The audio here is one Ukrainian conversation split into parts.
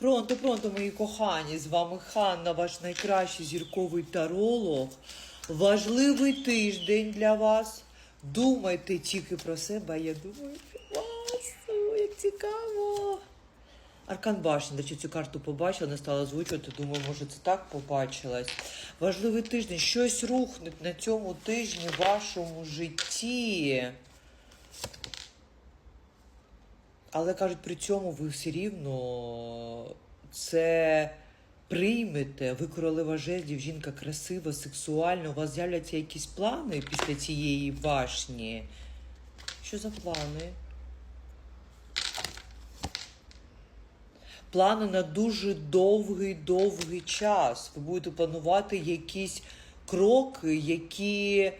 Пронто, пронто, мої кохані, з вами Ханна, ваш найкращий зірковий таролог. Важливий тиждень для вас. Думайте тільки про себе, я думаю про вас. Як цікаво. Аркан башні, до речі, цю карту побачила, не стала озвучувати. Думаю, може, це так побачилась. Важливий тиждень. Щось рухне на цьому тижні в вашому житті. Але кажуть, при цьому ви все рівно це приймете. Ви королева жезлів, жінка красива, сексуальна. У вас з'являться якісь плани після цієї башні. Що за плани? Плани на дуже довгий довгий час. Ви будете планувати якісь кроки, які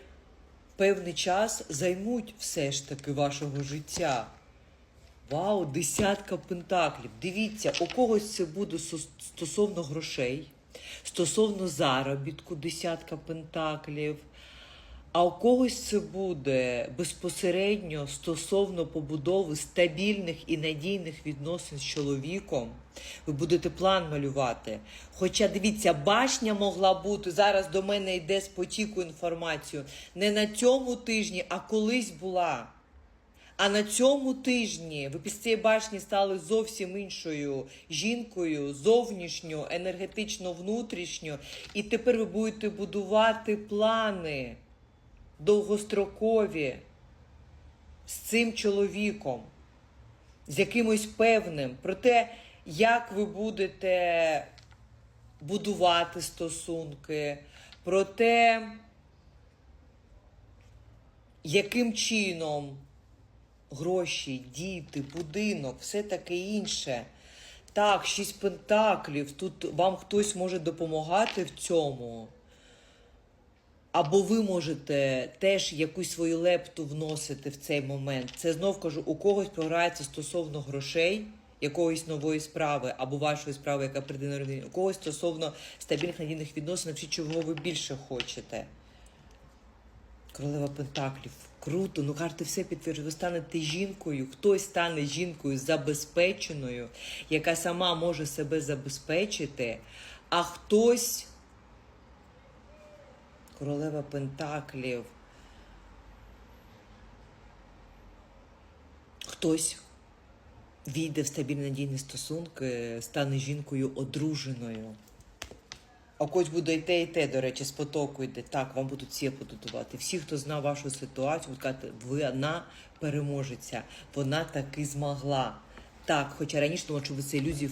певний час займуть все ж таки вашого життя. Вау, десятка пентаклів. Дивіться, у когось це буде стосовно грошей, стосовно заробітку, десятка пентаклів. А у когось це буде безпосередньо стосовно побудови стабільних і надійних відносин з чоловіком. Ви будете план малювати. Хоча дивіться, башня могла бути зараз до мене йде з потіку інформацію. Не на цьому тижні, а колись була. А на цьому тижні ви після цієї башні стали зовсім іншою жінкою, зовнішньо, енергетично, внутрішньо. І тепер ви будете будувати плани довгострокові з цим чоловіком, з якимось певним, про те, як ви будете будувати стосунки, про те, яким чином гроші, діти, будинок, все таке інше. Так, шість пентаклів. Тут вам хтось може допомагати в цьому. Або ви можете теж якусь свою лепту вносити в цей момент. Це знов кажу, у когось програється стосовно грошей, якоїсь нової справи, або вашої справи, яка прийде на родині, у когось стосовно стабільних надійних відносин, чи чого ви більше хочете. Королева Пентаклів. Круто, ну карти все підтверджують. Ви станете жінкою, хтось стане жінкою забезпеченою, яка сама може себе забезпечити, а хтось. Королева Пентаклів. Хтось війде в стабільні надійні стосунки, стане жінкою одруженою. А когось буде і те, і те, до речі, з потоку йде. Так, вам будуть всі аплодувати. Всі, хто знав вашу ситуацію, казати, вона переможеться. Вона таки змогла. Так, хоча раніше думала, що ви це ілюзії